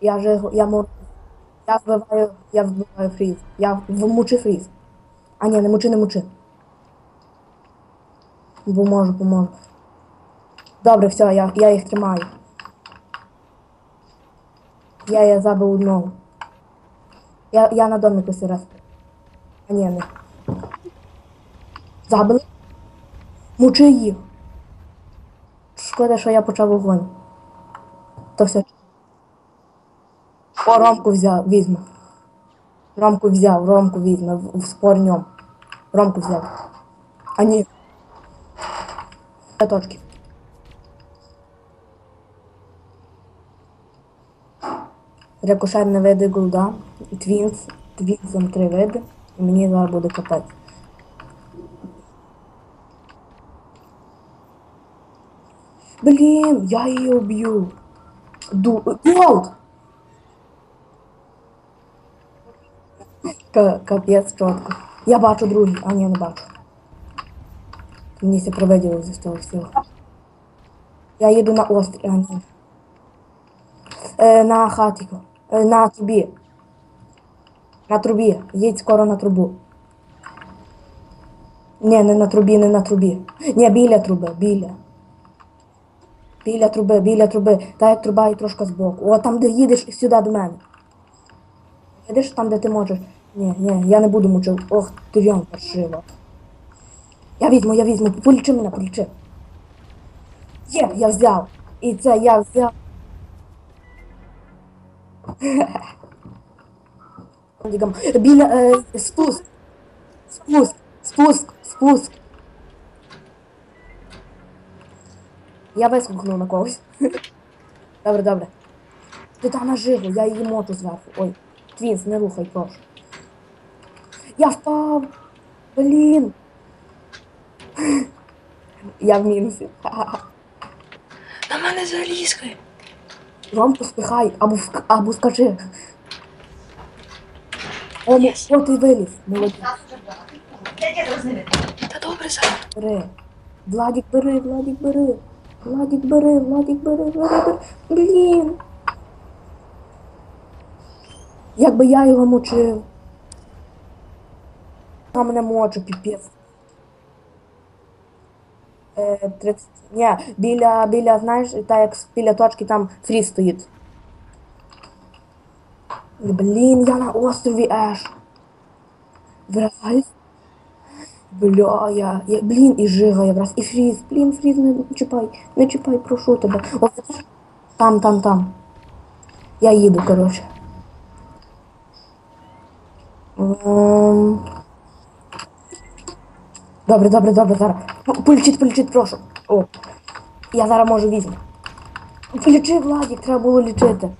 Я же я мор... Я вбиваю, я вбиваю фріз. Я мучи фріз. А ні, не мучи, не мучи. Поможу, поможу. Добре, все, я, я їх тримаю. Я, я забив одного. Я, я на домику зараз. А ні, не. Забили? Мучи їх. Шкода, що я почав вогонь. То все. О, Ромку взяв, візьму. Ромку взяв, Ромку візьме, в, в спор ньому. Ромку взяв. А ні. Це точки. Рикошет не види голда. Твінс. Твінсом три види. І мені зараз буде капець. Блін, я її уб'ю. Ду... Голд! Капець чітко. Я бачу другий, а ні, не бачу. Мені все провиділо зі того всього. Я їду на острів, а ні. Е, на хатику. Е, на трубі. На трубі. Їдь скоро на трубу. Ні, не на трубі, не на трубі. Ні, біля труби, біля. Біля труби, біля труби. Та як труба і трошки збоку. О, там, де їдеш сюди до мене. Їдеш там, де ти можеш. Ні, ні, я не буду мучив. Ох, ти йом паршива. Я візьму, я візьму. Полічи мене, полічи. Є, я взяв. І це я взяв. Біля е, спуск. Спуск. Спуск. Спуск. Я висмухнув на когось. Добре, добре. Ти там на жигу, я її моту зверху. Ой, твінс, не рухай, прошу. Я впав. Блін. Я в мінусі. На мене залізки. Ромку спихай, або, або скажи. О, мо- о, ти виліз. Молодець. Та добре зараз. Бери. Владик, бери, Владик, бери. Владик, бери, Владик, бери, бери, бери. Блін. Якби я його мучив. А мене мочу, піпець. Е, 30... Ні, біля, біля, знаєш, та як біля точки там фріз стоїть. Блін, я на острові Еш. Враз. Бля, я, я, блін, і жига якраз, і фріз, блін, фріз, не чіпай, не чіпай, прошу тебе. О, там, там, там. Я їду, коротше. Ем. Добре, добре, добре, зараз. Полічить, полічить, прошу. О, я зараз можу візьму. Полічи, Владик, треба було лічити.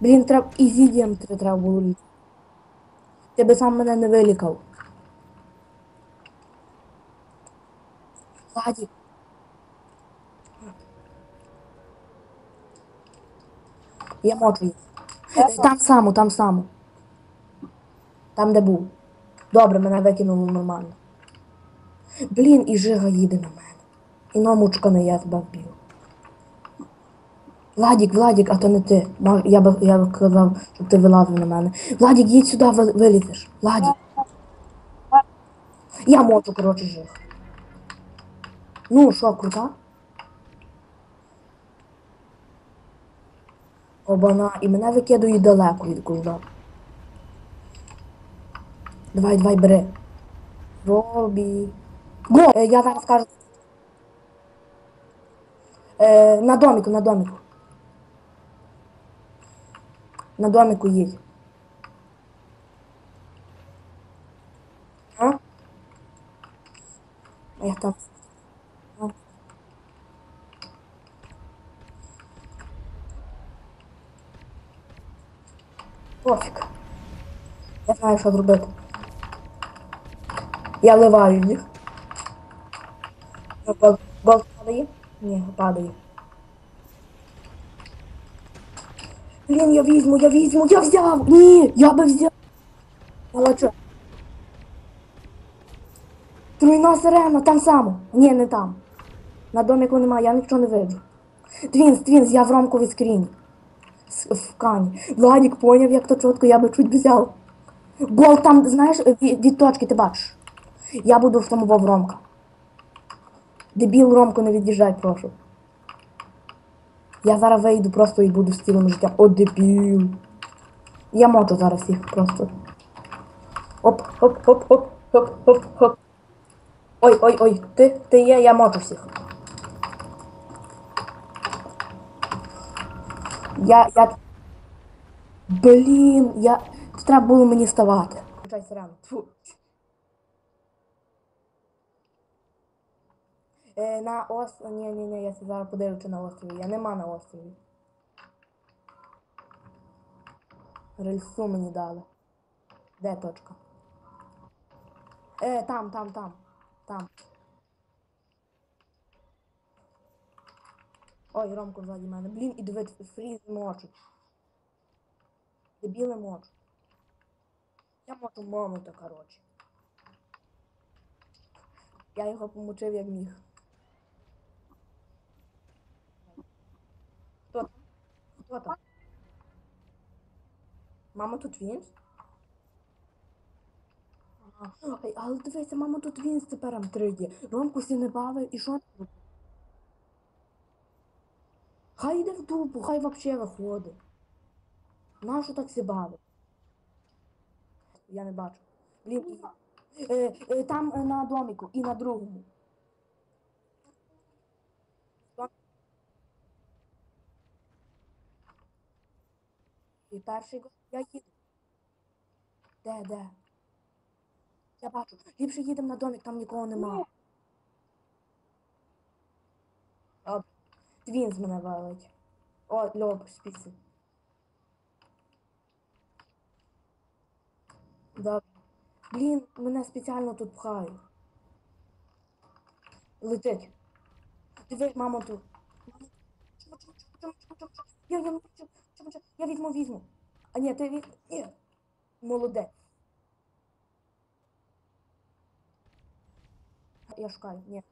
Блін, треба ізідієм треба було лічити. Ти би сам мене не вилікав. Владик. Я можу їх. Там само, там само. Там, де був. Добре, мене викинуло нормально. Блін, і жига їде на мене. І номучка не я тебе вб'ю. Владік, Владік, а то не ти. Я би, я би казав, щоб ти вилазив на мене. Владік, їдь сюди, вилізеш. Владік. Я можу, коротше, жиг. Ну, що, крута? Обана, і мене викидують далеко від кулда. Давай, давай, бери. Робі. Го! Е, я зараз скажу. Е, на домику, на домику. На домику їдь. А? Я там. А. Я знаю, що зробити. Я ливаю їх. Гол- Гол падає? Ні, падає. Блін, я візьму, я візьму, я взяв! Ні, я би взяв. Молодчо. Труйна сирена, там само. Ні, не там. На доміку немає, я нічого не виджу. Твінс, твінс, я в ромковій скріні. С- В кані. Владік поняв, як то чітко, я би чуть взяв. Гол там, знаєш, від, від точки ти бачиш. Я буду втамував Ромка. Дебіл Ромко, не від'їжджай, прошу. Я зараз вийду просто і буду з цілим життям. О, дебіл. Я можу зараз їх просто. Оп, оп, оп, оп, оп, оп, оп. Ой, ой, ой, ти, ти є, я можу всіх. Я, я... Блін, я... Треба було мені ставати. Тьфу. Е, на острові... Ні, ні, ні, я зараз подивлюся на острові. Я нема на острові. Рельсу мені дали. Де точка? Е, там, там, там. Там. Ой, Ромко ззаді мене. Блін, і диви, фріз мочуть. Дебіли мочуть. Я можу момента, коротше. Я його помучив як міг. Хто там? Хто там? Мама тут Вінс? Ага. Ай, але дивися, мама тут Вінс тепер М3 є. Ромку сі не бавив і що? Хай йде в дупу, хай вообще виходить. Нащо так сі бавить? Я не бачу. Блін, е, е, там е, на доміку і на другому. І перший го- я їду. Де, де? Я бачу. Ліпше їдемо на домик, там нікого нема. Добре. Твін з мене валить. О, льоб, спіси. Добре. Блін, мене спеціально тут пхають. Летить. Диви, мамо тут. Чому, чому, чому, чому, чому, чому? Я, я, чому, чому? я візьму, візьму. А ні, ти візьму. Ні. Молоде. Я шукаю, ні.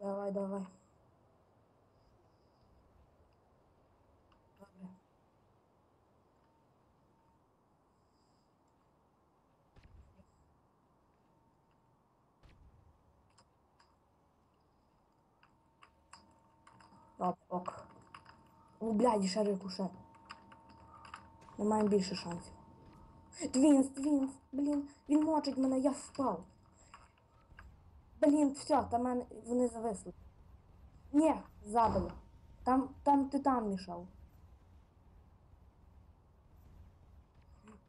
Давай, давай. Оп, ок. О, блядь, ще рикуше. Ми маємо більше шансів. Твінс, твінс, блін, він мочить мене, я впав. Блін, все, там мене вони зависли. Ні, забили. Там, там титан мішав.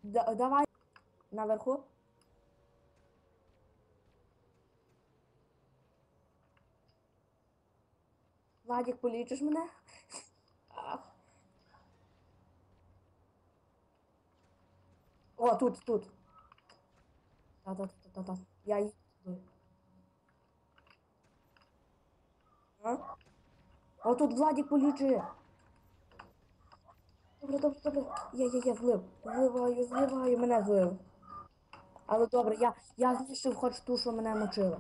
Да, давай наверху. Владик, полічиш мене? Ах. О, тут, тут. Та-та-та-та-та. Я їду. А? О, тут Владик полічи. Добре, добре, добре. Я, я, я злив. Зливаю, зливаю, мене злив. Але добре, я, я знищив хоч ту, що мене мочила.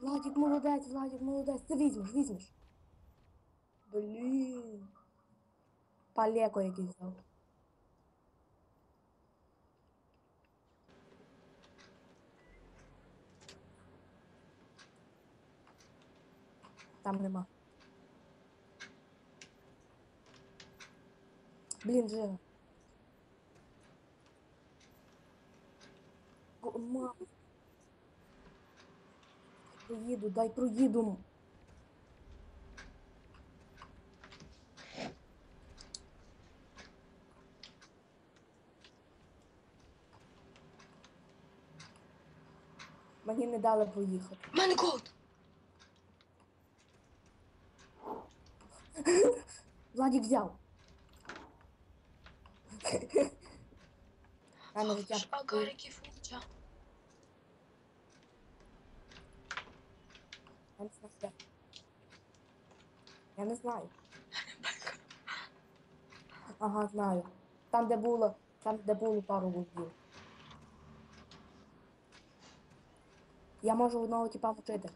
Владик, молодець, Владик, молодець. Ти візьмеш, візьмеш. Блін. Палеко якийсь взяв. Там нема. Блін, жива. Проїду, дай проїду. Мені не дали проїхати. У мене голд. Владик взяв. Рано життя. Шпагарики Я не знаю. Я не знаю. Ага, знаю. Там, де було, там, де було пару голдів. Я можу одного типа вчити.